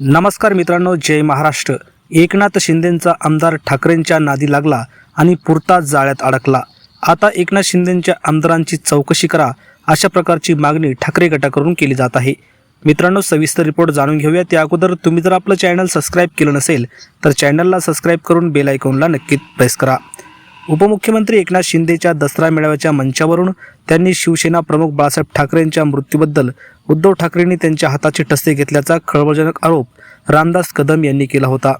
नमस्कार मित्रांनो जय महाराष्ट्र. एकनाथ शिंदेंचा आमदार ठाकरेंच्या नादी लागला आणि पुरता जाळ्यात अडकला. आता एकनाथ शिंदेंच्या आमदारांची चौकशी करा अशा प्रकारची मागणी ठाकरे गटाकडून केली जात आहे. मित्रांनो सविस्तर रिपोर्ट जाणून घेऊया त्या अगोदर तुम्ही जर आपलं चॅनल सबस्क्राईब केलं नसेल तर चॅनलला सबस्क्राईब करून बेल आयकॉनला नक्कीच प्रेस करा. उपमुख्यमंत्री एकनाथ शिंदेच्या दसरा मेळाव्याच्या मंचावरून त्यांनी शिवसेना प्रमुख बाळासाहेब ठाकरेंच्या मृत्यूबद्दल उद्धव ठाकरेंनी त्यांच्या हाताचे ठसे घेतल्याचा खळबळजनक आरोप रामदास कदम यांनी केला होता.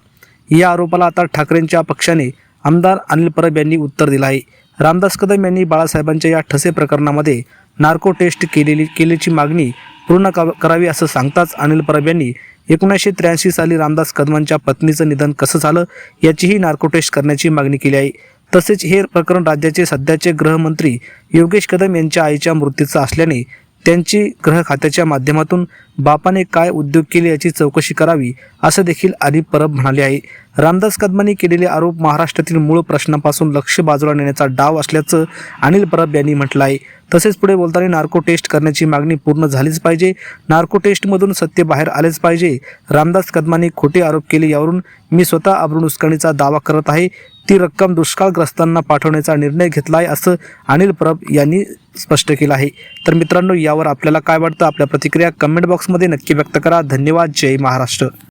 या आरोपाला आता ठाकरेंच्या पक्षाने आमदार अनिल परब यांनी उत्तर दिलं आहे. रामदास कदम यांनी बाळासाहेबांच्या या ठसे प्रकरणामध्ये नार्को टेस्ट केलेली केल्याची मागणी पूर्ण करावी असं सांगताच अनिल परब यांनी एकोणीसशे त्र्याऐंशी साली रामदास कदमांच्या पत्नीचं निधन कसं झालं याचीही नार्को टेस्ट करण्याची मागणी केली आहे. तसेच हे प्रकरण राज्याचे सध्याचे गृहमंत्री योगेश कदम यांच्या आईच्या मृत्यूचं असल्याने त्यांची ग्रह खात्याच्या माध्यमातून बापाने काय उद्योग केले याची चौकशी करावी असं देखील आदी परब म्हणाले आहे. रामदास कदमांनी केलेले आरोप महाराष्ट्रातील मूळ प्रश्नापासून लक्ष बाजूला नेण्याचा डाव असल्याचं अनिल परब यांनी म्हटलं आहे. तसेच पुढे बोलताना नार्को टेस्ट करण्याची मागणी पूर्ण झालीच पाहिजे नार्को टेस्टमधून सत्य बाहेर आलेच पाहिजे रामदास कदमांनी खोटे आरोप केले यावरून मी स्वतः अब्रू नुकसानीचा दावा करत आहे ती रक्कम दुष्काळग्रस्तांना पाठवण्याचा निर्णय घेतला आहे असं अनिल परब यांनी स्पष्ट केलं आहे. तर मित्रांनो यावर आपल्याला काय वाटतं? आपल्या प्रतिक्रिया कमेंट बॉक्समध्ये नक्की व्यक्त करा. धन्यवाद. जय महाराष्ट्र.